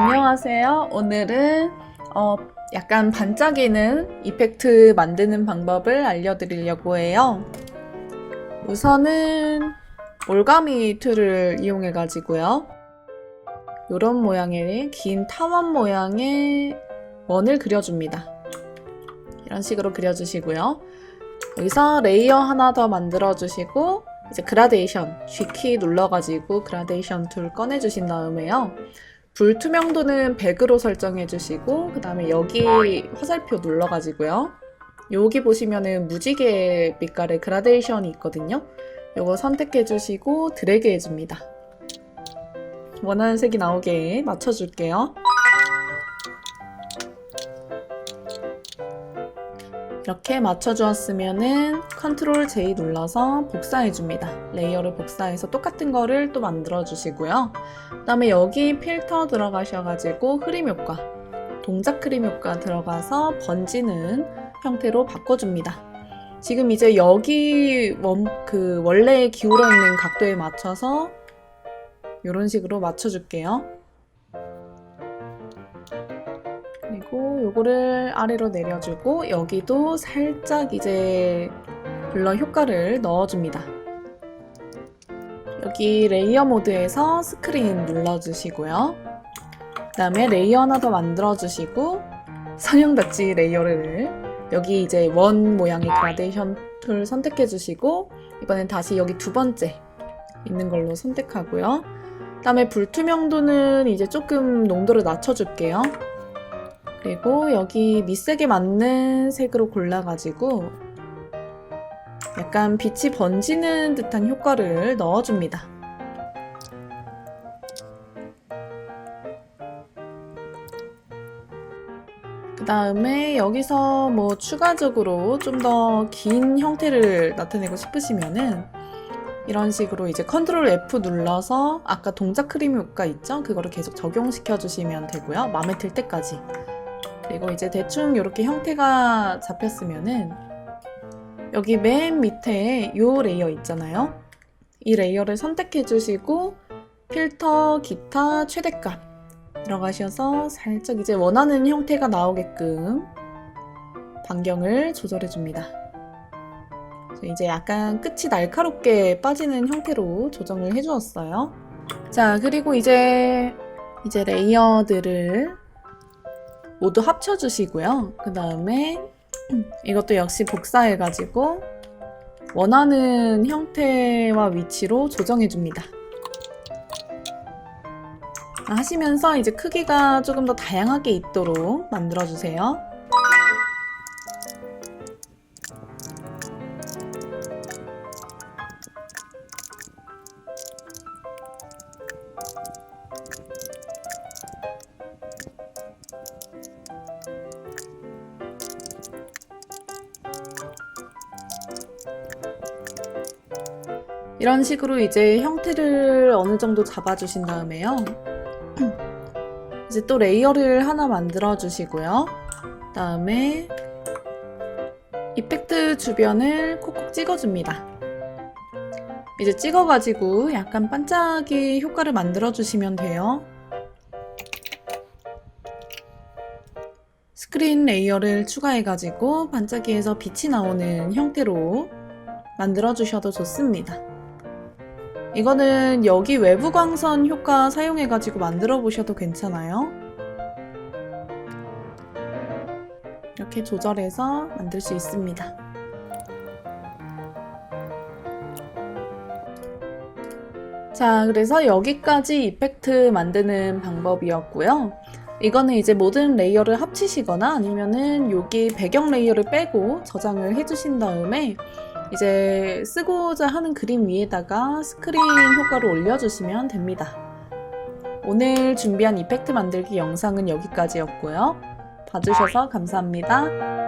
안녕하세요. 오늘은 어, 약간 반짝이는 이펙트 만드는 방법을 알려드리려고 해요. 우선은 올가미 툴을 이용해 가지고요. 이런 모양의 긴 타원 모양의 원을 그려줍니다. 이런 식으로 그려주시고요. 여기서 레이어 하나 더 만들어 주시고 이제 그라데이션 G키 눌러가지고 그라데이션 툴 꺼내주신 다음에요. 불투명도는 100으로 설정해 주시고 그 다음에 여기 화살표 눌러가지고요. 여기 보시면은 무지개 빛깔의 그라데이션이 있거든요. 요거 선택해 주시고 드래그 해줍니다. 원하는 색이 나오게 맞춰줄게요. 이렇게 맞춰주었으면은 컨트롤 J 눌러서 복사해줍니다. 레이어를 복사해서 똑같은 거를 또 만들어주시고요. 그 다음에 여기 필터 들어가셔가지고 흐림 효과, 동작 흐림 효과 들어가서 번지는 형태로 바꿔줍니다. 지금 이제 여기 원, 그 원래 기울어 있는 각도에 맞춰서 이런 식으로 맞춰줄게요. 그리고 요거를 아래로 내려주고 여기도 살짝 이제 블러 효과를 넣어줍니다. 여기 레이어 모드에서 스크린 눌러주시고요. 그 다음에 레이어 하나 더 만들어주시고 선형닥지 레이어를 여기 이제 원 모양의 그라데이션 툴 선택해주시고 이번엔 다시 여기 두 번째 있는 걸로 선택하고요. 그 다음에 불투명도는 이제 조금 농도를 낮춰줄게요. 그리고 여기 밑색에 맞는 색으로 골라가지고 약간 빛이 번지는 듯한 효과를 넣어줍니다. 그 다음에 여기서 뭐 추가적으로 좀 더 긴 형태를 나타내고 싶으시면은 이런 식으로 이제 컨트롤 F 눌러서 아까 동작 크림 효과 있죠? 그거를 계속 적용시켜 주시면 되고요. 마음에 들 때까지. 그리고 이제 대충 이렇게 형태가 잡혔으면은 여기 맨 밑에 이 레이어 있잖아요. 이 레이어를 선택해 주시고 필터, 기타, 최대값 들어가셔서 살짝 이제 원하는 형태가 나오게끔 반경을 조절해 줍니다. 이제 약간 끝이 날카롭게 빠지는 형태로 조정을 해 주었어요. 자, 그리고 이제 이제 레이어들을 모두 합쳐주시고요. 그 다음에 이것도 역시 복사해가지고 원하는 형태와 위치로 조정해줍니다. 하시면서 이제 크기가 조금 더 다양하게 있도록 만들어주세요. 이런 식으로 이제 형태를 어느 정도 잡아주신 다음에요. 이제 또 레이어를 하나 만들어 주시고요. 다음에 이펙트 주변을 콕콕 찍어줍니다. 이제 찍어가지고 약간 반짝이 효과를 만들어 주시면 돼요. 스크린 레이어를 추가해가지고 반짝이에서 빛이 나오는 형태로 만들어 주셔도 좋습니다. 이거는 여기 외부 광선 효과 사용해가지고 만들어 보셔도 괜찮아요. 이렇게 조절해서 만들 수 있습니다. 자, 그래서 여기까지 이펙트 만드는 방법이었고요. 이거는 이제 모든 레이어를 합치시거나 아니면은 여기 배경 레이어를 빼고 저장을 해주신 다음에 이제 쓰고자 하는 그림 위에다가 스크린 효과를 올려주시면 됩니다. 오늘 준비한 이펙트 만들기 영상은 여기까지였고요. 봐주셔서 감사합니다.